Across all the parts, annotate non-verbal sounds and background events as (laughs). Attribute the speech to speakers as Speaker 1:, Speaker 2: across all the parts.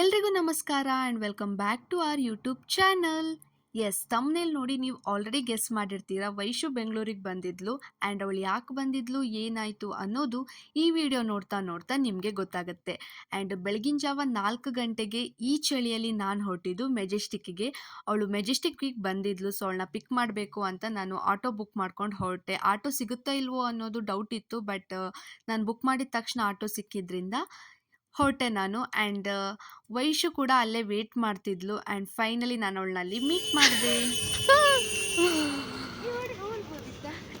Speaker 1: ಎಲ್ರಿಗೂ ನಮಸ್ಕಾರ and welcome back to our YouTube channel S ತಮ್ಮನೇಲಿ ನೋಡಿ ನೀವು ಆಲ್ರೆಡಿ ಗೆಸ್ ಮಾಡಿರ್ತೀರ. ವೈಶು ಬೆಂಗಳೂರಿಗೆ ಬಂದಿದ್ಲು ಆ್ಯಂಡ್ ಅವಳು ಯಾಕೆ ಬಂದಿದ್ಲು, ಏನಾಯಿತು ಅನ್ನೋದು ಈ ವಿಡಿಯೋ ನೋಡ್ತಾ ನೋಡ್ತಾ ನಿಮಗೆ ಗೊತ್ತಾಗುತ್ತೆ. ಆ್ಯಂಡ್ ಬೆಳಗಿನ ಜಾವ ನಾಲ್ಕು ಗಂಟೆಗೆ ಈ ಚಳಿಯಲ್ಲಿ ನಾನು ಹೊರಟಿದ್ದು ಮೆಜೆಸ್ಟಿಕ್ಕಿಗೆ ಅವಳು ಮೆಜೆಸ್ಟಿಕ್ಕಿಗೆ ಬಂದಿದ್ಲು ಸೊ ಅವಳನ್ನ ಪಿಕ್ ಮಾಡಬೇಕು ಅಂತ ನಾನು ಆಟೋ ಬುಕ್ ಮಾಡ್ಕೊಂಡು ಹೊರಟೆ. ಆಟೋ ಸಿಗುತ್ತಾ ಇಲ್ವೋ ಅನ್ನೋದು ಡೌಟ್ ಇತ್ತು ಬಟ್ ನಾನು ಬುಕ್ ಮಾಡಿದ ತಕ್ಷಣ ಆಟೋ ಸಿಕ್ಕಿದ್ರಿಂದ ಹೊರಟೆ ನಾನು ಆ್ಯಂಡ್ ವೈಶು ಕೂಡ ಅಲ್ಲೇ ವೇಟ್ ಮಾಡ್ತಿದ್ಲು ಆ್ಯಂಡ್ ಫೈನಲಿ ನಾನು ಅವಳನ್ನಲ್ಲಿ ಮೀಟ್ ಮಾಡಿದೆ.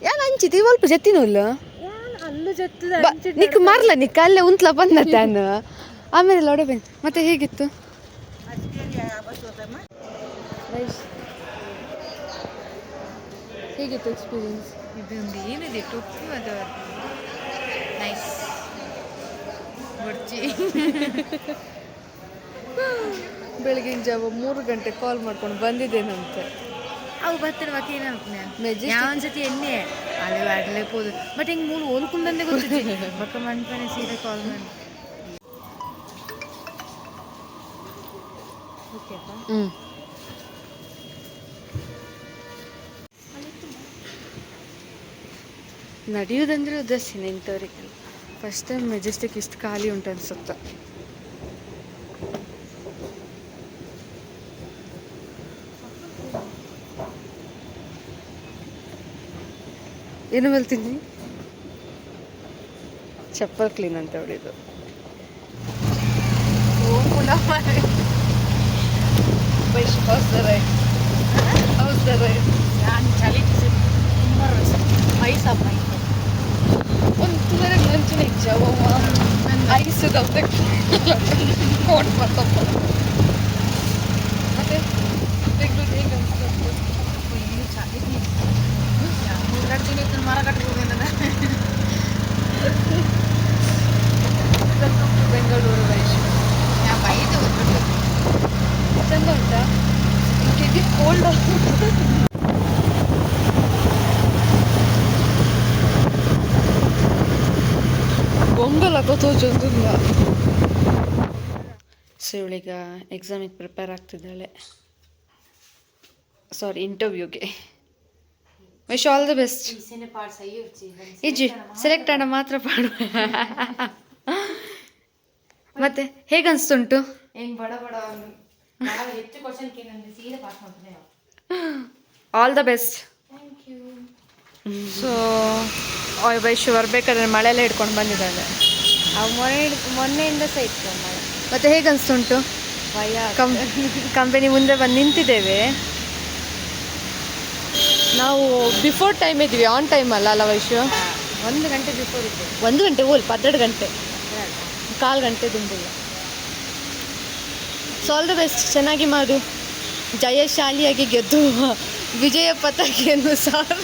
Speaker 2: ಯಾನ್ ಅಂಚಿತಿ ಸ್ವಲ್ಪ ಜತ್ತಿನಲ್ಲ
Speaker 3: ಅಲ್ಲ ಜತ್ತದ
Speaker 2: ನಿಕ್ ಮಾರ್ಲ ನಿಕ್ ಅಲ್ಲೇ ಉಂತ್ಲ ಬಂದ ತಾನು. ಆಮೇಲೆ ಲೋಡೆ ಬಂದ್ ಮತ್ತೆ ಹೇಗಿತ್ತು? ಹೇಗಿತ್ತು ಎಕ್ಸ್ಪೀರಿಯನ್ಸ್
Speaker 3: ಇದೊಂದು ಏನಿದೆ ಟೊಪ್ಪು ಅದು. ನೈಸ್ ಬರ್ಚಿ (laughs)
Speaker 2: ಬೆಳಗಿನ ಜಾವ ಮೂರು ಗಂಟೆ ಕಾಲ್ ಮಾಡ್ಕೊಂಡು ಬಂದಿದ್ದೇನಂತೆ.
Speaker 3: ಅವು ಬರ್ತಾರೆ ಮತ್ತೆ ಏನಂತ
Speaker 2: Majestic-
Speaker 3: ಯಾವೊಂದ್ಸತಿ ಎಣ್ಣೆ? ಅಲ್ಲಿ ಆಡ್ಲೇ ಹೋದು ಬಟ್ ಹಿಂಗೆ ಮೂರು ಓದ್ಕೊಂಡಂದೆ ಗೊತ್ತಿದೆ. ಬಕ್ಕ ಮನ್ಪನೆ ಸೀರೆ ಕಾಲ್ ಮಾಡಿ.
Speaker 2: ಹ್ಮ್. ನಡೆಯೋದಂದ್ರೆ ಉದಾಸೀನ ಫಸ್ಟ್ ಟೈಮ್ ಮೆಜೆಸ್ಟಿಕ್ ಇಷ್ಟು ಖಾಲಿ ಉಂಟು ಅನ್ಸುತ್ತೆ ಏನು ಹೇಳ್ತೀನಿ ಚಪ್ಪಲ್ ಕ್ಲೀನ್ ಅಂತ ಹೇಳಿದ್ದು
Speaker 3: ನಾನು ಚಳಿ ಮೈಸಪ್ಪ
Speaker 2: ಒಂದು ತುಮರ ಮಂಚಿನ ಜವವ ಐಸು ಗಂಟೆ ಕೋಟ್ ಬರ್ತಪ್ಪ ಮತ್ತೆ ಬೆಂಗಳೂರು ಹೇಗೆ ಅನ್ಸುತ್ತೆ
Speaker 3: ಇಲ್ಲಿ ಚಳಿ ಮೂರು ದಿನ ಮರ ಕಟ್ಬೋದೇನ
Speaker 2: ವೆಲ್ಕಮ್ ಟು ಬೆಂಗಳೂರು ವೈಶ್
Speaker 3: ನಾ ಬೈದು
Speaker 2: ಚಂದ ಉಂಟಾ ಕಿಡ್ನಿ ಕೋಲ್ಡ್ ಬೊಂಗಲ ಗೊತ್ತೋಜೊಂದಿಲ್ಲ ಸೊ ಇವಳೀಗ ಎಕ್ಸಾಮಿಗೆ ಪ್ರಿಪೇರ್ ಆಗ್ತಿದ್ದಾಳೆ ಸಾರಿ ಇಂಟರ್ವ್ಯೂಗೆ ವಿಶ್ ಆಲ್ ದಿ ಬೆಸ್ಟ್ ಇಜ್ಜಿ ಸೆಲೆಕ್ಟ್ ಆಡ ಮಾತ್ರ ಪಾಡು ಮತ್ತೆ ಹೇಗನ್ಸ್ತುಂಟು
Speaker 3: ಅನಿಸ್ತುಂಟು
Speaker 2: all the best
Speaker 3: thank you
Speaker 2: so Vaishu ಬರ್ಬೇಕಾದ್ರೆ ಮಳೆಲ್ಲ ಹಿಡ್ಕೊಂಡು ಬಂದಿದ್ದಾಳೆ
Speaker 3: ಅವು ಮೊನ್ನೆ ಮೊನ್ನೆಯಿಂದ ಸಹ ಇತ್ತು ಮಳೆ.
Speaker 2: ಮತ್ತೆ ಹೇಗನ್ಸ್ತುಂಟು
Speaker 3: ಭಯ
Speaker 2: ಕಂ ಕಂಪನಿ ಮುಂದೆ ಬಂದು ನಿಂತಿದ್ದೇವೆ. ನಾವು ಬಿಫೋರ್ ಟೈಮ್ ಇದ್ವಿ ಆನ್ ಟೈಮ್ ಅಲ್ಲ ಅಲ್ಲ ವೈಶು
Speaker 3: ಒಂದು ಗಂಟೆ ಬಿಫೋರ್ ಇತ್ತು
Speaker 2: ಒಂದು ಗಂಟೆ ಓಲ್ ಹನ್ನೆರಡು ಗಂಟೆ. ಕಾಲು ಗಂಟೆ ದುಂಬಿಲ್ಲ. ಸೊ ಆಲ್ ದ ಬೆಸ್ಟ್ ಚೆನ್ನಾಗಿ ಮಾಡು. ಜಯಶಾಲಿಯಾಗಿ ಗೆದ್ದು ವಿಜಯ ಪತಾಕೆಯನ್ನು ಸಾರು.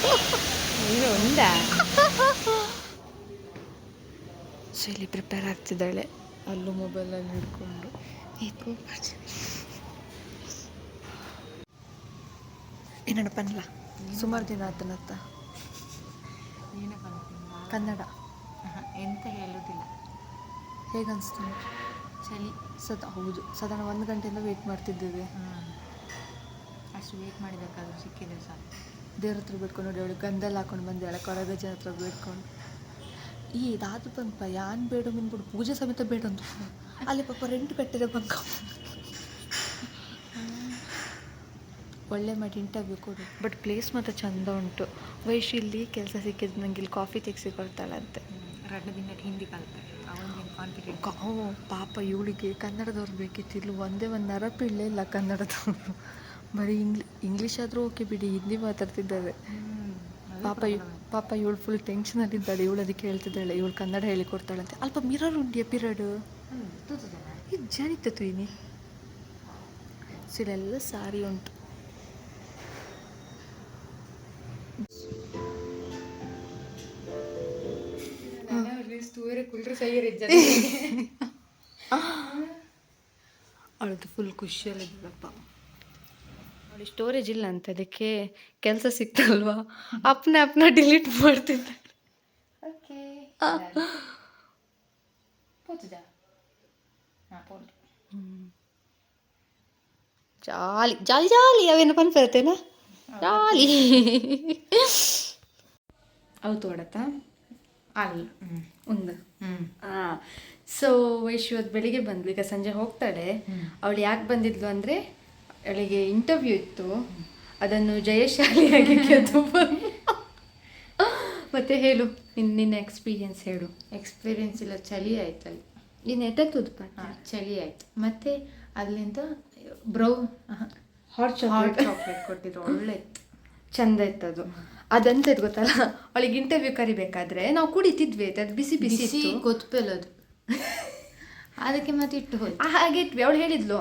Speaker 3: ಒಂದಾ? (laughs)
Speaker 2: ಸೊ ಇಲ್ಲಿ ಪ್ರಿಪೇರ್ ಆಗ್ತಿದ್ದಾಳೆ. ಅಲ್ಲೂ ಮೊಬೈಲಲ್ಲಿ ಹಿಡ್ಕೊಂಡು. ಏಕೋ ಏನಣ್ಣ ಪನ್ಲ ಸುಮಾರು ದಿನ ಆತನತ್ತ.
Speaker 3: ಏನಪ್ಪ
Speaker 2: ಕನ್ನಡ
Speaker 3: ಎಂತ ಹೇಳುದಿಲ್ಲ.
Speaker 2: ಹೇಗನ್ಸ್ತು
Speaker 3: ಚಳಿ.
Speaker 2: ಸದಾ ಹೌದು. ಸಾಧಾರಣ ಒಂದು ಗಂಟೆಯಿಂದ ವೇಟ್ ಮಾಡ್ತಿದ್ದೇವೆ.
Speaker 3: ಅಷ್ಟು ವೇಟ್ ಮಾಡಿದಕ್ಕಾದ್ರೂ ಸಿಕ್ಕಿದೆ ಸರ್
Speaker 2: ದೇವ್ರ ಹತ್ರ ಬಿಟ್ಕೊಂಡು ನೋಡಿ ಅವಳು ಗಂಧಲ್ಲಿ ಹಾಕೊಂಡು ಬಂದೇಳೆ ಕೊರಗಜ್ಜನ ಹತ್ರ ಬಿಟ್ಕೊಂಡು ಈ ಇದಾದ ಪಂಪ ಯಾನ್ ಬೇಡ ಮಿನ್ಬಿಡು ಪೂಜೆ ಸಮೇತ ಬೇಡ ಅಂತ ಅಲ್ಲಿ ಪಾಪ ರೆಂಟ್ ಕಟ್ಟಿದೆ ಬಂಕ ಒಳ್ಳೆ ಮಾಡಿ ಇಂಟರ್ವ್ಯೂ ಕೊಡು. ಬಟ್ ಪ್ಲೇಸ್ ಮಾತ್ರ ಚಂದ ಉಂಟು. ವಯಸ್ಸು ಇಲ್ಲಿ ಕೆಲಸ ಸಿಕ್ಕಿದ್ದು ನಂಗೆ ಇಲ್ಲಿ ಕಾಫಿ ತೆಗ್ಸಿ ಕೊಡ್ತಾಳಂತೆ.
Speaker 3: ಎರಡು ದಿನಕ್ಕೆ ಹಿಂದಿ
Speaker 2: ಕಲ್ತಾರೆ ಪಾಪ ಇವಳಿಗೆ ಕನ್ನಡದವ್ರು ಬೇಕಿತ್ತು ಇಲ್ಲಿ ಒಂದೇ ಒಂದು ನರಪಿಳ್ಳೆ ಇಲ್ಲ ಕನ್ನಡದವರು. ಬರೀ ಇಂಗ್ಲಿ ಇಂಗ್ಲೀಷ್ ಆದರೂ ಓಕೆ ಬಿಡಿ ಹಿಂದಿ ಮಾತಾಡ್ತಿದ್ದಾರೆ. ಪಾಪ ಇವ್- ಪಾಪ ಇವಳು ಫುಲ್ ಇದ್ದಾಳೆ. ಇವಳು ಅದಕ್ಕೆ ಹೇಳ್ತಿದ್ದಾಳೆ. ಇವಳು ಕನ್ನಡ ಹೇಳಿಕೊಡ್ತಾಳಂತೆ. ಅಲ್ಪ ಮಿರರ್ ಉಂಡಿಯ ಪಿರಡ್ ಇದು ಜಾನಿತ ತುಯಿನಿ ಸೊ ಇಲ್ಲೆಲ್ಲ ಸಾರಿ ಉಂಟು. (laughs)
Speaker 3: ಅವಳದ್ದು
Speaker 2: ಅವಳದು ಫುಲ್ ಖುಷಿಯಲ್ಲಿದ್ದಾಳಪ್ಪ ಅವಳು ಸ್ಟೋರೇಜ್ ಇಲ್ಲ ಅಂತ ಅದಕ್ಕೆ ಕೆಲಸ ಸಿಕ್ತಲ್ವಾ? ಅಪ್ನೆ ಅಪ್ನ ಡಿಲೀಟ್ ಮಾಡ್ತಿದ್ದೆ.
Speaker 3: ಓಕೆ.
Speaker 2: ಜಾಲಿ ಜಾಲಿ ಜಾಲಿ ಅವೇನು ಪನ್ ಬರ್ತೇನಾ ಜಾಲಿ. ಅವು ತೋಡತ್ತಾ?
Speaker 3: ಅಲ್ಲ
Speaker 2: ಒಂದು. ಸೊ ವೈಶು ಬೆಳಿಗ್ಗೆ ಬಂದ್ಲು ಈಗ ಸಂಜೆ ಹೋಗ್ತಾಳೆ. ಅವಳು ಯಾಕೆ ಬಂದಿದ್ಲು ಅಂದರೆ ಅವಳಿಗೆ ಇಂಟರ್ವ್ಯೂ ಇತ್ತು. ಅದನ್ನು ಜಯಶಾಲಿಯಾಗಿ. ಮತ್ತೆ ಹೇಳು ನಿನ್ನ ನಿನ್ನ ಎಕ್ಸ್ಪೀರಿಯನ್ಸ್ ಹೇಳು.
Speaker 3: ಎಕ್ಸ್ಪೀರಿಯನ್ಸ್ ಇಲ್ಲ ಚಳಿ ಆಯ್ತಲ್ಲಿ.
Speaker 2: ನೀನು ಎಟ್ಟದ್ದು
Speaker 3: ಹಾಂ ಚಳಿ ಆಯ್ತು. ಮತ್ತೆ ಅಲ್ಲಿಂದ ಬ್ರೌ
Speaker 2: ಹಾಟ್
Speaker 3: ಹಾಟ್
Speaker 2: ಚಾಕ್ಲೇಟ್
Speaker 3: ಚಾಕ್ಲೇಟ್ ಕೊಟ್ಟಿದ್ರು. ಒಳ್ಳೆ ಇತ್ತು.
Speaker 2: ಚಂದ ಇತ್ತು ಅದು. ಅದಂತ ಗೊತ್ತಲ್ಲ? ಅವಳಿಗೆ ಇಂಟರ್ವ್ಯೂ ಕರಿಬೇಕಾದ್ರೆ ನಾವು ಕುಡಿತಿದ್ವಿ ಅದು ಬಿಸಿ ಬಿಸಿ
Speaker 3: ಗೊತ್ತಿಲ್ಲ ಅದು. (laughs) ಅದಕ್ಕೆ ಮತ್ತೆ ಇಟ್ಟು ಹೋಯ್ತು
Speaker 2: ಹಾಗೆ ಇಟ್ವಿ. ಅವಳು ಹೇಳಿದ್ಲು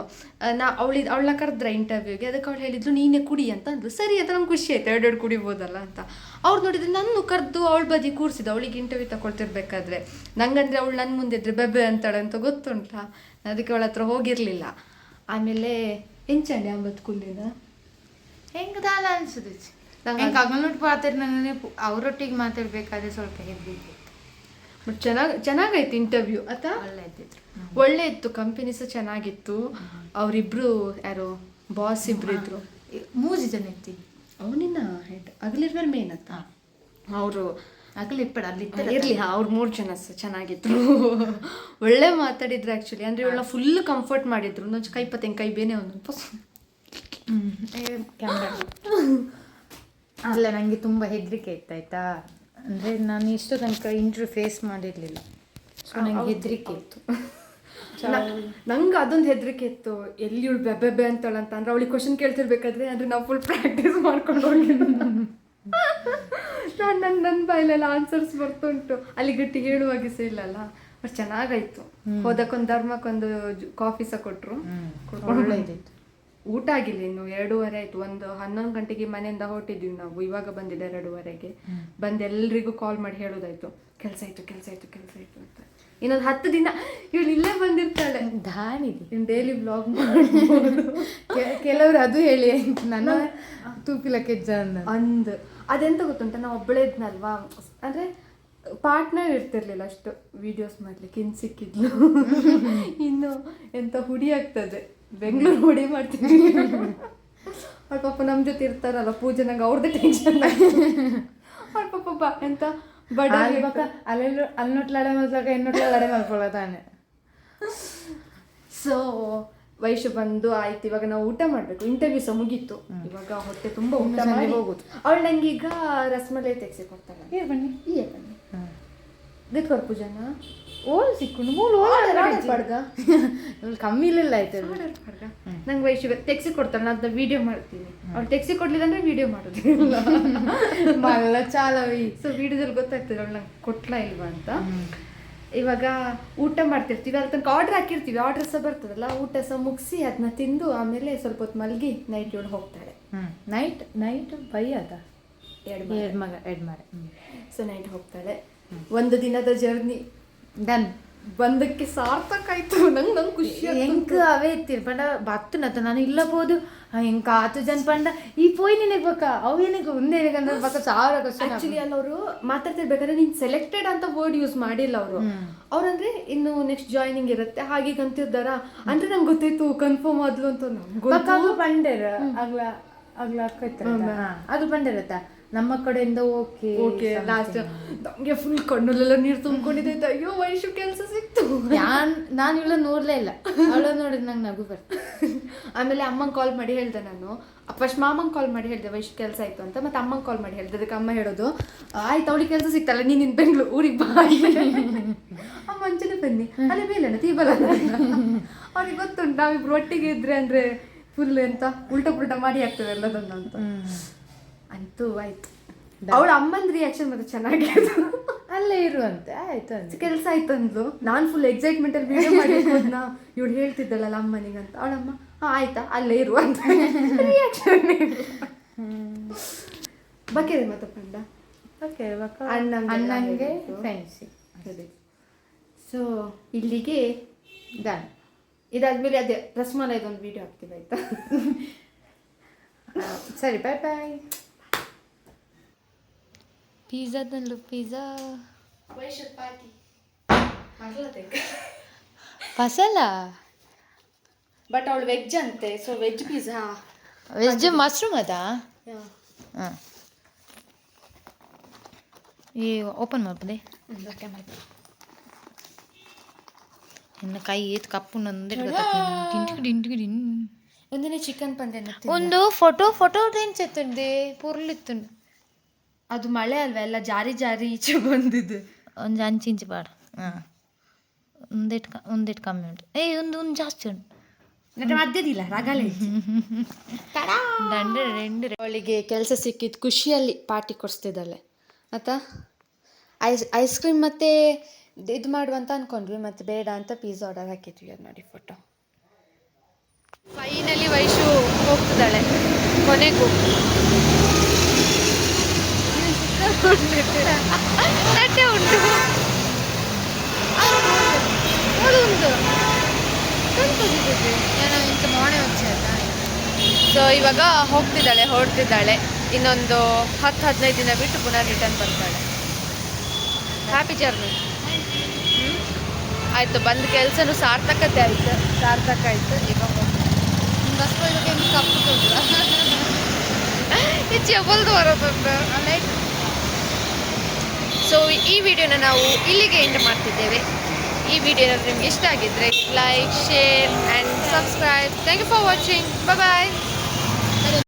Speaker 2: ನಾ ಅವಳಿ ಅವಳ ಕರೆದ್ರ ಇಂಟರ್ವ್ಯೂಗೆ ಅದಕ್ಕೆ ಅವಳು ಹೇಳಿದ್ಲು ನೀನೇ ಕುಡಿ ಅಂತ ಅಂದ್ಲು. ಸರಿ ಅಂತ ನಂಗೆ ಖುಷಿ ಆಯ್ತು. ಎರಡೆರಡು ಕುಡಿಬೋದಲ್ಲ ಅಂತ. ಅವ್ರು ನೋಡಿದ್ರೆ ನನ್ನ ಕರೆದು ಅವಳ ಬದಿ ಕೂರಿಸಿದ ಅವಳಿಗೆ ಇಂಟರ್ವ್ಯೂ ತಗೊಳ್ತಿರ್ಬೇಕಾದ್ರೆ ನಂಗಂದ್ರೆ ಅವಳು ನನ್ನ ಮುಂದೆ ಇದ್ರೆ ಬೆಬ್ಬೆ ಅಂತಾಳೆ ಅಂತ ಗೊತ್ತುಂಟಾ? ಅದಕ್ಕೆ ಅವಳ ಹತ್ರ ಹೋಗಿರ್ಲಿಲ್ಲ. ಆಮೇಲೆ ಎಂಚಂಡಿ ಅಂಬತ್ ಕುಲ್ಲಿನ
Speaker 3: ಹೆಂಗ್ ದಾಲ ಅನ್ಸುದು
Speaker 2: ನಂಗೆ
Speaker 3: ಅಗಲ್ನೊಟ್ಟು ಮಾತಾಡಿ ನನಗೆ ಅವರೊಟ್ಟಿಗೆ ಮಾತಾಡ್ಬೇಕಾದ್ರೆ ಸ್ವಲ್ಪ ಹೆದ್ರಿಕೆ
Speaker 2: ಬಟ್ ಚೆನ್ನಾಗಿ ಚೆನ್ನಾಗೈತೆ ಇಂಟರ್ವ್ಯೂ ಅಥವಾ
Speaker 3: ಒಳ್ಳೆ
Speaker 2: ಇತ್ತು ಕಂಪನಿ ಸಹ ಚೆನ್ನಾಗಿತ್ತು. ಅವರಿಬ್ರು ಯಾರು ಬಾಸ್ ಇಬ್ರು ಇದ್ರು.
Speaker 3: ಮೂರು ಜನ ಇತ್ತು
Speaker 2: ಅವನಿನ್ನ ಹೆಡ್ ಅಗಲಿರ್ಮೇಲೆ ಮೇನ್ ಅಂತ ಅವರು
Speaker 3: ಆಗಲಿ ಇಪ್ಪಡ ಅಲ್ಲಿ
Speaker 2: ಇರ್ಲಿ ಅವ್ರು ಮೂರು ಜನ ಸಹ ಚೆನ್ನಾಗಿದ್ರು. ಒಳ್ಳೆ ಮಾತಾಡಿದ್ರು ಆ್ಯಕ್ಚುಲಿ ಅಂದ್ರೆ ಇವಳನ್ನ ಫುಲ್ ಕಂಫರ್ಟ್ ಮಾಡಿದ್ರು. ಒಂದೊಂದು ಕೈ ಪತ್ತೆ ಕೈ ಬೇನೆ ಒಂದು
Speaker 3: ಕ್ಯಾಮ್ರಾ ಅಲ್ಲ ನನಗೆ ತುಂಬ ಹೆದರಿಕೆ ಇತ್ತು ಆಯ್ತಾ? ಅಂದರೆ ನಾನು ಇಷ್ಟು ತನಕ ಇಂಟ್ರೂ ಫೇಸ್ ಮಾಡಿರಲಿಲ್ಲ. ಸೊ ನನಗೆ ಹೆದರಿಕೆ ಇತ್ತು.
Speaker 2: ನಂಗೆ ಅದೊಂದು ಹೆದರಿಕೆ ಇತ್ತು. ಎಲ್ಲಿ ಇವಳು ಬೆ ಅಂತಾಳೆ ಅಂತ ಅಂದ್ರೆ ಅವಳಿಗೆ ಕ್ವಶನ್ ಕೇಳ್ತಿರ್ಬೇಕಾದ್ರೆ ಅಂದ್ರೆ ನಾವು ಫುಲ್ ಪ್ರಾಕ್ಟೀಸ್ ಮಾಡ್ಕೊಂಡು ಹೋಗಿದ್ದು ನಾನು ನನ್ನ ನನ್ನ ಬಾಯಲ್ಲೆಲ್ಲ ಆನ್ಸರ್ಸ್ ಬರ್ತುಂಟು. ಅಲ್ಲಿ ಗಟ್ಟಿ ಹೇಳುವಾಗ ಸಹ ಇಲ್ಲಲ್ಲ. ಬಟ್ ಚೆನ್ನಾಗಾಯ್ತು. ಹೋದಕ್ಕೊಂದು ಧರ್ಮಕ್ಕೊಂದು ಕಾಫಿ ಸಹ ಕೊಟ್ಟರು
Speaker 3: ಒಳ್ಳೆ ಇದಿತ್ತು
Speaker 2: ಊಟ ಆಗಿಲ್ಲ ಇನ್ನು ಎರಡೂವರೆ ಆಯ್ತು. ಒಂದು ಹನ್ನೊಂದು ಗಂಟೆಗೆ ಮನೆಯಿಂದ ಹೊರಟಿದ್ವಿ ನಾವು. ಇವಾಗ ಬಂದಿದ್ದೆ ಎರಡೂವರೆಗೆ. ಬಂದು ಎಲ್ರಿಗೂ ಕಾಲ್ ಮಾಡಿ ಹೇಳೋದಾಯ್ತು. ಕೆಲಸ ಆಯ್ತು ಕೆಲಸ ಆಯ್ತು ಕೆಲಸ ಆಯ್ತು ಅಂತ. ಇನ್ನೊಂದು ಹತ್ತು ದಿನ ಇವಳು ಇಲ್ಲೇ ಬಂದಿರ್ತಾಳೆ. ದಾನಿಗೆ ಡೈಲಿ ಬ್ಲಾಗ್
Speaker 3: ಕೆಲವರು ಅದು ಹೇಳಿ ನನ್ನ ತೂಪಿಲ ಕೆಜ್ಜ ಅಂದ.
Speaker 2: ಅಂದ್. ಅದೆಂತ ಗೊತ್ತುಂಟ? ನಾವು ಒಬ್ಬಳೇ ಇದ್ನಲ್ವಾ? ಅಂದ್ರೆ ಪಾರ್ಟ್ನರ್ ಇರ್ತಿರ್ಲಿಲ್ಲ ಅಷ್ಟು. ವಿಡಿಯೋಸ್ ಮಾಡ್ಲಿಕ್ಕೆ ಇನ್ ಸಿಕ್ಕಿದ್ಲು. ಇನ್ನು ಎಂತ ಹುಡಿ ಆಗ್ತದೆ. ಬೆಂಗಳೂರು ಹೊಡಿ ಮಾಡ್ತೀನಿ. ಅವ್ರ ಪಾಪ ನಮ್ಮ ಜೊತೆ ಇರ್ತಾರಲ್ಲ ಪೂಜೆ ನಂಗೆ ಅವ್ರದ್ದೇ ಟೆನ್ಷನ್ ಅವ್ರ ಪಾಪ ಬಾ ಎಂತ ಬಡ
Speaker 3: ಅಲ್ಲೆಲ್ಲ ಅಲ್ಲೊಟ್ಲಾಡೆ ಮಲ್ಸಾಕ ಇನ್ನೊಟ್ಲಾಡೆ ಮಾಡ್ಕೊಳ್ಳೋದಾನೆ
Speaker 2: ಸೊ ವಯಸ್ಸು ಬಂದು ಆಯ್ತು ಇವಾಗ ನಾವು ಊಟ ಮಾಡಬೇಕು. ಇಂಟರ್ವ್ಯೂ ಸಹ ಮುಗೀತು. ಇವಾಗ ಹೊಟ್ಟೆ ತುಂಬ ಊಟ ಮಾಡಿ
Speaker 3: ಹೋಗುದು.
Speaker 2: ಅವಳು ನಂಗೆ ಈಗ ರಸಮಲೈ ತೆಗ್ಸಿ ಕೊಡ್ತಾಳೆ.
Speaker 3: ಏ ಬನ್ನಿ.
Speaker 2: ಇಯೇ ಬನ್ನಿ. ದಿತ್ಕೊರ್ ಪೂಜಾನ
Speaker 3: ಓಲ್ ಸಿಕ್ಕೊಂಡು ಮೂಲು
Speaker 2: ಪಡ್ಗ
Speaker 3: ಕಮ್ಮಿ ಇಲ್ಲ ಆಯ್ತು
Speaker 2: ನಂಗೆ ವೈಶು ತೆಗ್ಸಿ ಕೊಡ್ತಾರೆ ನಾನು ಅದನ್ನ ವಿಡಿಯೋ ಮಾಡ್ತೀನಿ ಅವ್ರು ತೆಗ್ಸಿ ಕೊಡ್ಲಿಲ್ಲ ಅಂದ್ರೆ ವಿಡಿಯೋ ಮಾಡೋದಿಲ್ಲ
Speaker 3: ಮಲ್ಲ ಚಾಲವಿ
Speaker 2: ಸೊ ವಿಡಿಯೋದಲ್ಲಿ ಗೊತ್ತಾಗ್ತದೆ ಅವಳು ನಂಗೆ ಕೊಟ್ಲ ಇಲ್ವಾ ಅಂತ ಇವಾಗ ಊಟ ಮಾಡ್ತಿರ್ತೀವಿ ಅಲ್ಲಿ ತನಕ ಆರ್ಡರ್ ಹಾಕಿರ್ತೀವಿ. ಆರ್ಡ್ರ್ ಸಹ ಬರ್ತದಲ್ಲ ಊಟ ಸಹ ಮುಗಿಸಿ ಅದನ್ನ ತಿಂದು ಆಮೇಲೆ ಸ್ವಲ್ಪ ಹೊತ್ತು ಮಲಗಿ ನೈಟ್ ಇವಳು ಹೋಗ್ತಾಳೆ.
Speaker 3: ನೈಟ್ ನೈಟ್ ಬೈ ಅದ
Speaker 2: ಎರಡು
Speaker 3: ಮಗ. ಎರಡು ಮರ
Speaker 2: ಸೊ ನೈಟ್ ಹೋಗ್ತಾಳೆ. ಒಂದು ದಿನದ ಜರ್ನಿ
Speaker 3: ಡನ್
Speaker 2: ಬಂದಕ್ಕೆ ಸಾರ್ಥಕ ಆಯ್ತು ನಂಗೆ ನಂಗೆ ಖುಷಿ
Speaker 3: ಹೆಂಗ ಅವೇ ಇರ್ತೀರಿ ಪಂಡ? ಬತ್ತನತ್ತ ನಾನು ಇಲ್ಲ ಬೋದು ಹೆಂಗ್ ಆತು ಜನ ಪಂಡ? ಈ ಪೋಯ್ ನಿನಗೆ ಬೇಕಾ ಅವು ಏನಕ್ಕೆ ಒಂದೇ ಏನಕ್ಕಂದ್ರೆ ಬೇಕಾ ಸಾವಿರ
Speaker 2: ಆಕ್ಚುಲಿ ಅಲ್ಲಿ ಅವರು ಮಾತಾಡ್ತಿರ್ಬೇಕಾದ್ರೆ ನೀನು ಸೆಲೆಕ್ಟೆಡ್ ಅಂತ ವರ್ಡ್ ಯೂಸ್ ಮಾಡಿಲ್ಲ ಅವರು. ಅವ್ರಂದ್ರೆ ಇನ್ನು ನೆಕ್ಸ್ಟ್ ಜಾಯ್ನಿಂಗ್ ಇರುತ್ತೆ. ಹಾಗೆ ಅಂತಿದ್ದಾರ ಅಂದ್ರೆ ನಂಗೆ ಗೊತ್ತಿತ್ತು ಕನ್ಫರ್ಮ್ ಆದ್ಲು ಅಂತ
Speaker 3: ಪಂಡೇರ ಅಗ್ಲ ಅಗ್ಲ ಅದು ಪಂಡಿರತ್ತಾ? ನಮ್ಮ ಕಡೆಯಿಂದ ಓಕೆ
Speaker 2: ಓಕೆ ಲಾಸ್ಟ್ ನಮ್ಗೆ ಫುಲ್ ಕಣ್ಣಲ್ಲೆಲ್ಲ ನೀರು ತುಂಬಿಕೊಂಡಿದ್ದೆ ಅಯ್ಯೋ ವೈಶು ಕೆಲಸ ಸಿಕ್ತು.
Speaker 3: ನಾನು ನಾನು ಇವಳ ನೋಡ್ಲೇ ಇಲ್ಲ. ಅವಳ ನೋಡಿದ್ ನಂಗೆ ನಗು ಬರ್ತದೆ
Speaker 2: ಆಮೇಲೆ ಅಮ್ಮಂಗೆ ಕಾಲ್ ಮಾಡಿ ಹೇಳ್ದೆ ನಾನು. ಫಸ್ಟ್ ಮಾಮಂಗೆ ಕಾಲ್ ಮಾಡಿ ಹೇಳಿದೆ ವೈಶು ಕೆಲಸ ಆಯ್ತು ಅಂತ. ಮತ್ತೆ ಅಮ್ಮಂಗೆ ಕಾಲ್ ಮಾಡಿ ಹೇಳ್ದೆ. ಅದಕ್ಕೆ ಅಮ್ಮ ಹೇಳೋದು ಆಯ್ತು ಅವಳಿಗೆ ಕೆಲಸ ಸಿಕ್ತಲ್ಲ ನೀನು ನಿನ್ನ ಬೆಂಗಳೂರು ಊರಿಗೆ ಬಾ. ಅಮ್ಮ ಅಂಚನೆ ಬನ್ನಿ. ಅಲ್ಲೇ ಮೇಲೆ ತೀಬಲ ಅವ್ರಿಗೆ ಗೊತ್ತುಂಟು ನಾವಿಬ್ರು ಒಟ್ಟಿಗೆ ಇದ್ರೆ ಅಂದ್ರೆ ಫುಲ್ ಎಂತ ಉಲ್ಟಾ ಪುಲ್ಟಾ ಮಾಡಿ ಆಗ್ತದೆ ಎಲ್ಲದನ್ನ ಅಂತ. ಅಂತೂ ಆಯ್ತು. ಅವಳ ಅಮ್ಮನ ರಿಯಾಕ್ಷನ್ ಮತ್ತೆ ಚೆನ್ನಾಗಿತ್ತು
Speaker 3: ಅಲ್ಲೇ ಇರುವಂತೆ ಆಯ್ತು ಅಂತ
Speaker 2: ಕೆಲಸ ಆಯ್ತು ಅಂದ್ಲು. ನಾನು ಫುಲ್ ಎಕ್ಸೈಟ್ಮೆಂಟ್ ಅಲ್ಲಿ ವಿಡಿಯೋ ಮಾಡಿದ್ನ ಇವಳು ಹೇಳ್ತಿದ್ದಳಲ್ಲ ಅಮ್ಮನಿಗೆ ಅಂತ. ಅವಳಮ್ಮ ಹಾ ಆಯ್ತಾ ಅಲ್ಲೇ ಇರು ಅಂತ. ರಿಯಾಕ್ಷನ್ ಬಕೆರೆ ಮತ್ತೆ ಪಂಡ
Speaker 3: ಓಕೆ ಬಕ್ಕ
Speaker 2: ಅಣ್ಣಂಗೆ ಹೇಳಿದ್ದು. ಸೊ ಇಲ್ಲಿಗೆ
Speaker 3: ಡನ್.
Speaker 2: ಇದಾದ್ಮೇಲೆ ಅದೇ ರಸ್ಮಾಲ ಇದೊಂದು ವಿಡಿಯೋ ಹಾಕ್ತೀವಿ ಆಯ್ತಾ? (laughs)
Speaker 3: ಸರಿ ಬಾಯ್ ಬಾಯ್ ಪಿಜ್ಜಾದಲ್ಲೂ ಪಿಜ್ಜಾ ಫಸಲ
Speaker 1: ಬಟ್ ಅವಳು ವೆಜ್ ಅಂತೆ so veg pizza
Speaker 3: veg mushroom ಅದಾ ಹಾಂ. ಈ ಓಪನ್ ಮಾಡ್ಬೋದೆ ಇನ್ನು ಕೈ ಏತ್ ಕಪ್ಪು ನಂದೆ
Speaker 1: ಒಂದಿನ ಚಿಕನ್ ಪಂದೆ
Speaker 3: ಒಂದು ಫೋಟೋ ಫೋಟೋ ತೆಂಚೆತ್ತುಂಡೆ ಪುರ್ಲಿತ್ತುಂಡು.
Speaker 1: ಅದು ಮಳೆ ಅಲ್ವಾ? ಎಲ್ಲ ಜಾರಿ ಜಾರಿ ಈಚೆ ಬಂದಿದ್ದು.
Speaker 3: ಒಂದು ಅಂಚು ಇಂಚು ಬಾಡ ಹಾಂ. ಒಂದಿಟ್ಟು ಕ ಒಂದಿಟ್ಟು ಕಮ್ಮಿ ಉಂಟು. ಏ ಒಂದು ಒಂದು ಜಾಸ್ತಿ ಉಂಟು.
Speaker 1: ನನ್ನ ಮಧ್ಯದಿಲ್ಲ ರಗಳೆ
Speaker 3: ದಂಡೆ ರೆಂಡು
Speaker 1: ಅವಳಿಗೆ ಕೆಲಸ ಸಿಕ್ಕಿದ್ದು ಖುಷಿಯಲ್ಲಿ ಪಾರ್ಟಿ ಕೊಡಿಸ್ತಿದ್ದಾಳೆ. ಆಯ್ತಾ ಐಸ್ ಐಸ್ ಕ್ರೀಮ್ ಮತ್ತೆ ಇದು ಮಾಡುವಂತ ಅನ್ಕೊಂಡ್ವಿ ಮತ್ತೆ ಬೇಡ ಅಂತ ಪಿಜ್ಜಾ ಆರ್ಡರ್ ಹಾಕಿದ್ವಿ ಅದು ನೋಡಿ ಫೋಟೋ
Speaker 2: ಫೈನಲಿ ವೈಶು ಹೋಗ್ತಿದ್ದಾಳೆ ಕೊನೆಗೂ ತಟ್ಟೆ ಉಂಟು. ಉಂಟು. ಸೊ ಇವಾಗ ಹೋಗ್ತಿದ್ದಾಳೆ ಹೊರಡ್ತಿದ್ದಾಳೆ. ಇನ್ನೊಂದು ಹತ್ತು ಹದಿನೈದು ದಿನ ಬಿಟ್ಟು ಪುನಃ ರಿಟರ್ನ್ ಬರ್ತಾಳೆ. ಹ್ಯಾಪಿ ಜರ್ನಿ ಆಯಿತು ಬಂದ ಕೆಲಸನೂ ಸಾರ್ಥಕತೆ ಆಯಿತು. ಸಾರ್ಥಕ ಆಯಿತು ಇವಾಗ
Speaker 3: ಬಸ್ ಒಳಗೆ ಹೆಚ್ಚು
Speaker 2: ಎಬ್ಬಲ್ದು ಬರೋದು ಲೈಟ್ ಸೊ ಈ ವಿಡಿಯೋನ ನಾವು ಇಲ್ಲಿಗೆ ಎಂಡ್ ಮಾಡ್ತಿದ್ದೇವೆ. ಈ ವಿಡಿಯೋ ನಿಮ್ಗೆ ಇಷ್ಟ ಆಗಿದ್ರೆ like share and subscribe thank you for watching bye